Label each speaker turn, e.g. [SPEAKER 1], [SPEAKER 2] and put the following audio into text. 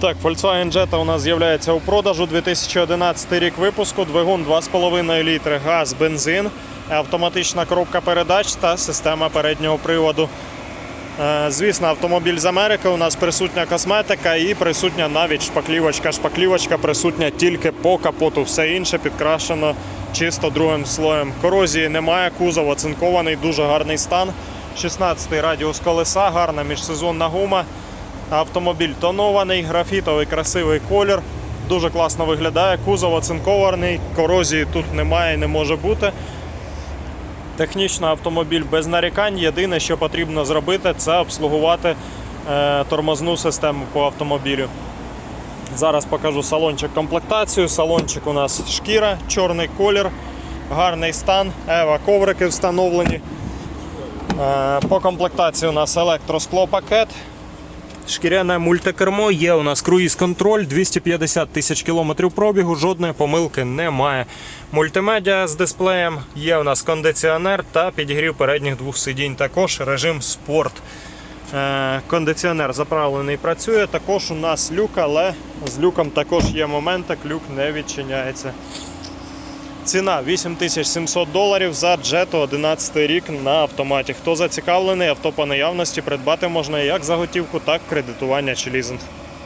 [SPEAKER 1] Так, Volkswagen Jetta у нас з'являється у продажу 2011 рік випуску, двигун 2,5 літри, газ, бензин, автоматична коробка передач та система переднього приводу. Е, Звісно, автомобіль з Америки. У нас присутня косметика і присутня навіть шпаклівочка. Шпаклівочка присутня тільки по капоту. Все інше підкрашено чисто другим слоєм. Корозії немає, кузов оцинкований, дуже гарний стан. 16-й радіус колеса, гарна міжсезонна гума. Автомобіль тонований, графітовий, красивий колір. Дуже класно виглядає. Кузов оцинкований, корозії тут немає і не може бути. Технічно автомобіль без нарікань. Єдине, що потрібно зробити, це обслугувати е, тормозну систему по автомобілю. Зараз покажу салончик комплектацію. Салончик у нас шкіра, чорний колір, гарний стан, ева коврики встановлені. Е, По комплектації у нас електросклопакет. Шкіряне мультикермо, є у нас круїз-контроль, 250 тисяч кілометрів пробігу, жодної помилки немає. Мультимедіа з дисплеєм, є у нас кондиціонер та підігрів передніх двох сидінь. Також режим спорт. Е, Кондиціонер заправлений працює. Також у нас люк, але з люком також є моменти, люк не відчиняється. Ціна 8700 доларів за джету 11 рік на автоматі. Хто зацікавлений, авто по наявності придбати можна як за готівку, так кредитування чи лізинг.